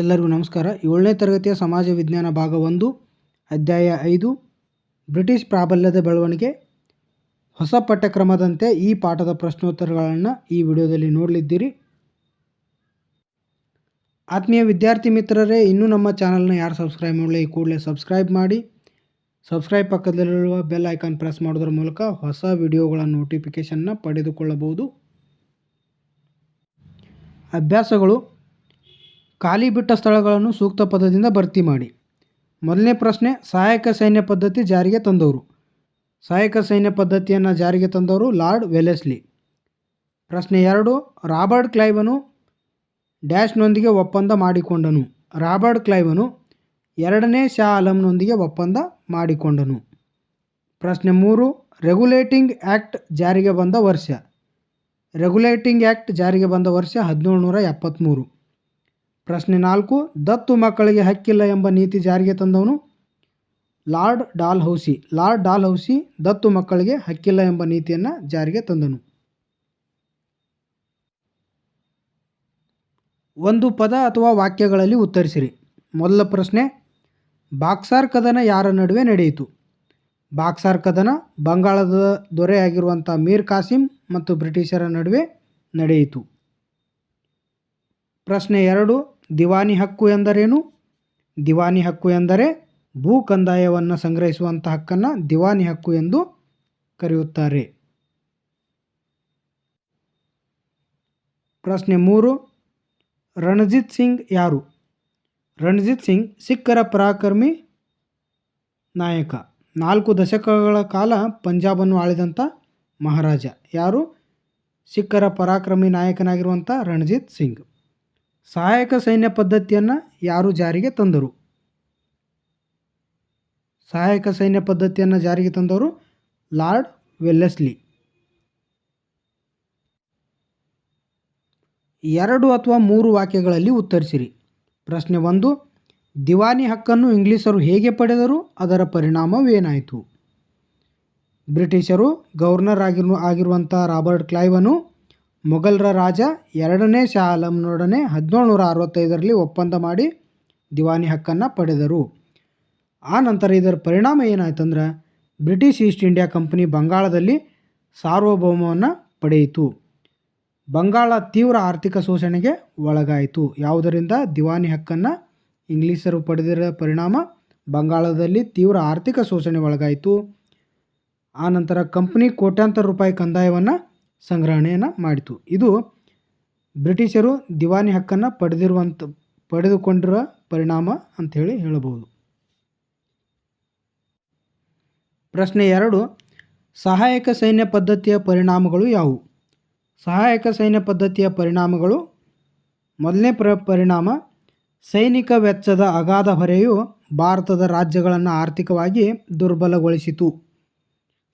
ಎಲ್ಲರಿಗೂ ನಮಸ್ಕಾರ. ಏಳನೇ ತರಗತಿಯ ಸಮಾಜ ವಿಜ್ಞಾನ ಭಾಗ ಒಂದು ಅಧ್ಯಾಯ ಐದು, ಬ್ರಿಟಿಷ್ ಪ್ರಾಬಲ್ಯದ ಬೆಳವಣಿಗೆ. ಹೊಸ ಪಠ್ಯಕ್ರಮದಂತೆ ಈ ಪಾಠದ ಪ್ರಶ್ನೋತ್ತರಗಳನ್ನು ಈ ವಿಡಿಯೋದಲ್ಲಿ ನೋಡಲಿದ್ದೀರಿ. ಆತ್ಮೀಯ ವಿದ್ಯಾರ್ಥಿ ಮಿತ್ರರೇ, ಇನ್ನೂ ನಮ್ಮ ಚಾನಲ್ನ ಯಾರು ಸಬ್ಸ್ಕ್ರೈಬ್ ಮಾಡಲಿ ಈ ಕೂಡಲೇ ಸಬ್ಸ್ಕ್ರೈಬ್ ಮಾಡಿ. ಸಬ್ಸ್ಕ್ರೈಬ್ ಪಕ್ಕದಲ್ಲಿರುವ ಬೆಲ್ ಐಕಾನ್ ಪ್ರೆಸ್ ಮಾಡೋದ್ರ ಮೂಲಕ ಹೊಸ ವಿಡಿಯೋಗಳ ನೋಟಿಫಿಕೇಷನ್ನ ಪಡೆದುಕೊಳ್ಳಬಹುದು. ಅಭ್ಯಾಸಗಳು. ಖಾಲಿ ಬಿಟ್ಟ ಸ್ಥಳಗಳನ್ನು ಸೂಕ್ತ ಪದದಿಂದ ಭರ್ತಿ ಮಾಡಿ. ಮೊದಲನೇ ಪ್ರಶ್ನೆ, ಸಹಾಯಕ ಸೈನ್ಯ ಪದ್ಧತಿ ಜಾರಿಗೆ ತಂದವರು. ಸಹಾಯಕ ಸೈನ್ಯ ಪದ್ಧತಿಯನ್ನು ಜಾರಿಗೆ ತಂದವರು ಲಾರ್ಡ್ ವೆಲೆಸ್ಲಿ. ಪ್ರಶ್ನೆ ಎರಡು, ರಾಬರ್ಟ್ ಕ್ಲೈವನು ಡ್ಯಾಶ್ನೊಂದಿಗೆ ಒಪ್ಪಂದ ಮಾಡಿಕೊಂಡನು. ರಾಬರ್ಟ್ ಕ್ಲೈವನು ಎರಡನೇ ಶಾ ಆಲಂನೊಂದಿಗೆ ಒಪ್ಪಂದ ಮಾಡಿಕೊಂಡನು. ಪ್ರಶ್ನೆ ಮೂರು ರೆಗ್ಯುಲೇಟಿಂಗ್ ಆ್ಯಕ್ಟ್ ಜಾರಿಗೆ ಬಂದ ವರ್ಷ. ರೆಗ್ಯುಲೇಟಿಂಗ್ ಆ್ಯಕ್ಟ್ ಜಾರಿಗೆ ಬಂದ ವರ್ಷ ಹದಿನೇಳು ನೂರ ಎಪ್ಪತ್ತ್ಮೂರು ಪ್ರಶ್ನೆ ನಾಲ್ಕು, ದತ್ತು ಮಕ್ಕಳಿಗೆ ಹಕ್ಕಿಲ್ಲ ಎಂಬ ನೀತಿ ಜಾರಿಗೆ ತಂದವನು Lord Dalhousie Lord Dalhousie ದತ್ತು ಮಕ್ಕಳಿಗೆ ಹಕ್ಕಿಲ್ಲ ಎಂಬ ನೀತಿಯನ್ನು ಜಾರಿಗೆ ತಂದನು. ಒಂದು ಪದ ಅಥವಾ ವಾಕ್ಯಗಳಲ್ಲಿ ಉತ್ತರಿಸಿರಿ. ಮೊದಲ ಪ್ರಶ್ನೆ, ಬಾಕ್ಸಾರ್ ಕದನ ಯಾರ ನಡುವೆ ನಡೆಯಿತು? ಬಾಕ್ಸಾರ್ ಕದನ ಬಂಗಾಳದ ದೊರೆಯಾಗಿರುವಂಥ ಮೀರ್ ಕಾಸಿಂ ಮತ್ತು ಬ್ರಿಟಿಷರ ನಡುವೆ ನಡೆಯಿತು. ಪ್ರಶ್ನೆ ಎರಡು ದಿವಾನಿ ಹಕ್ಕು ಎಂದರೇನು? ದಿವಾನಿ ಹಕ್ಕು ಎಂದರೆ ಭೂ ಕಂದಾಯವನ್ನು ಸಂಗ್ರಹಿಸುವಂಥ ಹಕ್ಕನ್ನು ದಿವಾನಿ ಹಕ್ಕು ಎಂದು ಕರೆಯುತ್ತಾರೆ. ಪ್ರಶ್ನೆ ಮೂರು, ರಣಜಿತ್ ಸಿಂಗ್ ಯಾರು? ರಣಜಿತ್ ಸಿಂಗ್ ಸಿಖ್ಖರ ಪರಾಕ್ರಮಿ ನಾಯಕ. ನಾಲ್ಕು ದಶಕಗಳ ಕಾಲ ಪಂಜಾಬನ್ನು ಆಳಿದಂಥ ಮಹಾರಾಜ ಯಾರು? ಸಿಖ್ಖರ ಪರಾಕ್ರಮಿ ನಾಯಕನಾಗಿರುವಂಥ ರಣಜಿತ್ ಸಿಂಗ್. ಸಹಾಯಕ ಸೈನ್ಯ ಪದ್ಧತಿಯನ್ನು ಯಾರು ಜಾರಿಗೆ ತಂದರು? ಸಹಾಯಕ ಸೈನ್ಯ ಪದ್ಧತಿಯನ್ನು ಜಾರಿಗೆ ತಂದವರು ಲಾರ್ಡ್ ವೆಲ್ಲೆಸ್ಲಿ. ಎರಡು ಅಥವಾ ಮೂರು ವಾಕ್ಯಗಳಲ್ಲಿ ಉತ್ತರಿಸಿರಿ. ಪ್ರಶ್ನೆ ಒಂದು, ದಿವಾನಿ ಹಕ್ಕನ್ನು ಇಂಗ್ಲಿಷರು ಹೇಗೆ ಪಡೆದರು? ಅದರ ಪರಿಣಾಮವೇನಾಯಿತು? ಬ್ರಿಟಿಷರು ಗವರ್ನರ್ ಆಗಿರು ಆಗಿರುವಂಥ ರಾಬರ್ಟ್ ಕ್ಲೈವನು ಮೊಘಲರ ರಾಜ ಎರಡನೇ ಶಾ ಆಲಂನೊಡನೆ ಹದಿನೇಳು ನೂರ ಅರವತ್ತೈದರಲ್ಲಿ ಒಪ್ಪಂದ ಮಾಡಿ ದಿವಾನಿ ಹಕ್ಕನ್ನು ಪಡೆದರು. ಆ ನಂತರ ಇದರ ಪರಿಣಾಮ ಏನಾಯ್ತಂದ್ರೆ ಬ್ರಿಟಿಷ್ ಈಸ್ಟ್ ಇಂಡಿಯಾ ಕಂಪನಿ ಬಂಗಾಳದಲ್ಲಿ ಸಾರ್ವಭೌಮವನ್ನು ಪಡೆಯಿತು. ಬಂಗಾಳ ತೀವ್ರ ಆರ್ಥಿಕ ಶೋಷಣೆಗೆ ಒಳಗಾಯಿತು. ಯಾವುದರಿಂದ? ದಿವಾನಿ ಹಕ್ಕನ್ನು ಇಂಗ್ಲೀಷರು ಪಡೆದಿರೋ ಪರಿಣಾಮ ಬಂಗಾಳದಲ್ಲಿ ತೀವ್ರ ಆರ್ಥಿಕ ಶೋಷಣೆ ಒಳಗಾಯಿತು. ಆನಂತರ ನಂತರ ಕಂಪ್ನಿ ಕೋಟ್ಯಾಂತರ ರೂಪಾಯಿ ಕಂದಾಯವನ್ನು ಸಂಗ್ರಹಣೆಯನ್ನು ಮಾಡಿತು. ಇದು ಬ್ರಿಟಿಷರು ದಿವಾನಿ ಹಕ್ಕನ್ನು ಪಡೆದಿರುವಂಥ ಪಡೆದುಕೊಂಡಿರುವ ಪರಿಣಾಮ ಅಂಥೇಳಿ ಹೇಳಬಹುದು. ಪ್ರಶ್ನೆ ಎರಡು, ಸಹಾಯಕ ಸೈನ್ಯ ಪದ್ಧತಿಯ ಪರಿಣಾಮಗಳು ಯಾವುವು? ಸಹಾಯಕ ಸೈನ್ಯ ಪದ್ಧತಿಯ ಪರಿಣಾಮಗಳು, ಮೊದಲನೇ ಪ್ರ, ಪರಿಣಾಮ, ಸೈನಿಕ ವೆಚ್ಚದ ಅಗಾಧ ಹೊರೆಯು ಭಾರತದ ರಾಜ್ಯಗಳನ್ನು ಆರ್ಥಿಕವಾಗಿ ದುರ್ಬಲಗೊಳಿಸಿತು.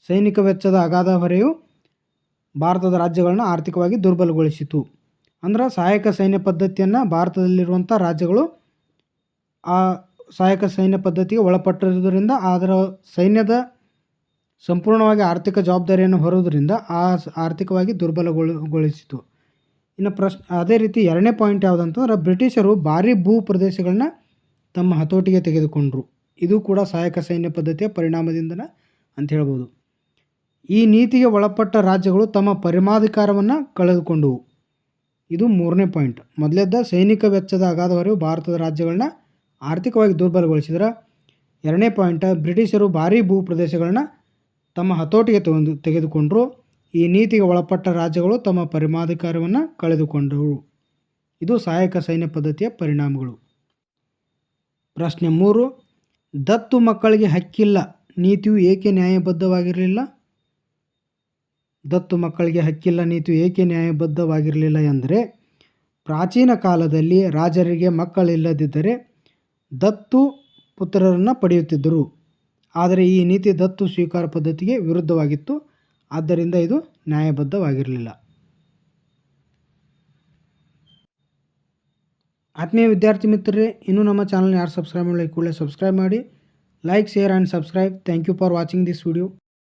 ಸೈನಿಕ ವೆಚ್ಚದ ಅಗಾಧ ಹೊರೆಯು ಭಾರತದ ರಾಜ್ಯಗಳನ್ನ ಆರ್ಥಿಕವಾಗಿ ದುರ್ಬಲಗೊಳಿಸಿತು. ಅಂದ್ರೆ ಸಹಾಯಕ ಸೈನ್ಯ ಪದ್ಧತಿಯನ್ನು ಭಾರತದಲ್ಲಿರುವಂಥ ರಾಜ್ಯಗಳು ಆ ಸಹಾಯಕ ಸೈನ್ಯ ಪದ್ಧತಿಗೆ ಒಳಪಟ್ಟಿರುವುದರಿಂದ ಅದರ ಸೈನ್ಯದ ಸಂಪೂರ್ಣವಾಗಿ ಆರ್ಥಿಕ ಜವಾಬ್ದಾರಿಯನ್ನು ಹೊರೋದ್ರಿಂದ ಆ ಆರ್ಥಿಕವಾಗಿ ದುರ್ಬಲಗೊಳಿಸಿತು. ಇನ್ನು ಪ್ರಶ್ನೆ ಅದೇ ರೀತಿ ಎರಡನೇ ಪಾಯಿಂಟ್ ಯಾವುದಂತಂದ್ರೆ ಬ್ರಿಟಿಷರು ಭಾರಿ ಭೂ ಪ್ರದೇಶಗಳನ್ನ ತಮ್ಮ ಹತೋಟಿಗೆ ತೆಗೆದುಕೊಂಡರು. ಇದು ಕೂಡ ಸಹಾಯಕ ಸೈನ್ಯ ಪದ್ಧತಿಯ ಪರಿಣಾಮದಿಂದನೇ ಅಂತ ಹೇಳ್ಬೋದು. ಈ ನೀತಿಗೆ ಒಳಪಟ್ಟ ರಾಜ್ಯಗಳು ತಮ್ಮ ಪರಮಾಧಿಕಾರವನ್ನು ಕಳೆದುಕೊಂಡವು. ಇದು ಮೂರನೇ ಪಾಯಿಂಟ್. ಮೊದಲೇದ್ದ ಸೈನಿಕ ವೆಚ್ಚದ ಅಗಾಧವರೆಗೂ ಭಾರತದ ರಾಜ್ಯಗಳನ್ನ ಆರ್ಥಿಕವಾಗಿ ದುರ್ಬಲಗೊಳಿಸಿದ್ರೆ. ಎರಡನೇ ಪಾಯಿಂಟ್, ಬ್ರಿಟಿಷರು ಭಾರೀ ಭೂ ಪ್ರದೇಶಗಳನ್ನ ತಮ್ಮ ಹತೋಟಿಗೆ ತಗೊಂಡು ತೆಗೆದುಕೊಂಡರು. ಈ ನೀತಿಗೆ ಒಳಪಟ್ಟ ರಾಜ್ಯಗಳು ತಮ್ಮ ಪರಮಾಧಿಕಾರವನ್ನು ಕಳೆದುಕೊಂಡವು. ಇದು ಸಹಾಯಕ ಸೈನ್ಯ ಪದ್ಧತಿಯ ಪರಿಣಾಮಗಳು. ಪ್ರಶ್ನೆ ಮೂರು, ದತ್ತು ಮಕ್ಕಳಿಗೆ ಹಕ್ಕಿಲ್ಲ. ನೀತಿಯು ಏಕೆ ನ್ಯಾಯಬದ್ಧವಾಗಿರಲಿಲ್ಲ? ದತ್ತು ಮಕ್ಕಳಿಗೆ ಹಕ್ಕಿಲ್ಲ ನೀತು ಏಕೆ ನ್ಯಾಯಬದ್ಧವಾಗಿರಲಿಲ್ಲ ಎಂದರೆ, ಪ್ರಾಚೀನ ಕಾಲದಲ್ಲಿ ರಾಜರಿಗೆ ಮಕ್ಕಳಿಲ್ಲದಿದ್ದರೆ ದತ್ತು ಪುತ್ರರನ್ನು ಪಡೆಯುತ್ತಿದ್ದರು. ಆದರೆ ಈ ನೀತಿ ದತ್ತು ಸ್ವೀಕಾರ ಪದ್ಧತಿಗೆ ವಿರುದ್ಧವಾಗಿತ್ತು. ಆದ್ದರಿಂದ ಇದು ನ್ಯಾಯಬದ್ಧವಾಗಿರಲಿಲ್ಲ. ಆತ್ಮೀಯ ವಿದ್ಯಾರ್ಥಿ ಮಿತ್ರರೇ, ಇನ್ನೂ ನಮ್ಮ ಚಾನಲ್ನ ಯಾರು ಸಬ್ಸ್ಕ್ರೈಬ್ ಮಾಡಲಿ, ಕೂಡಲೇ ಸಬ್ಸ್ಕ್ರೈಬ್ ಮಾಡಿ. Like, share, and subscribe. Thank you for watching this video.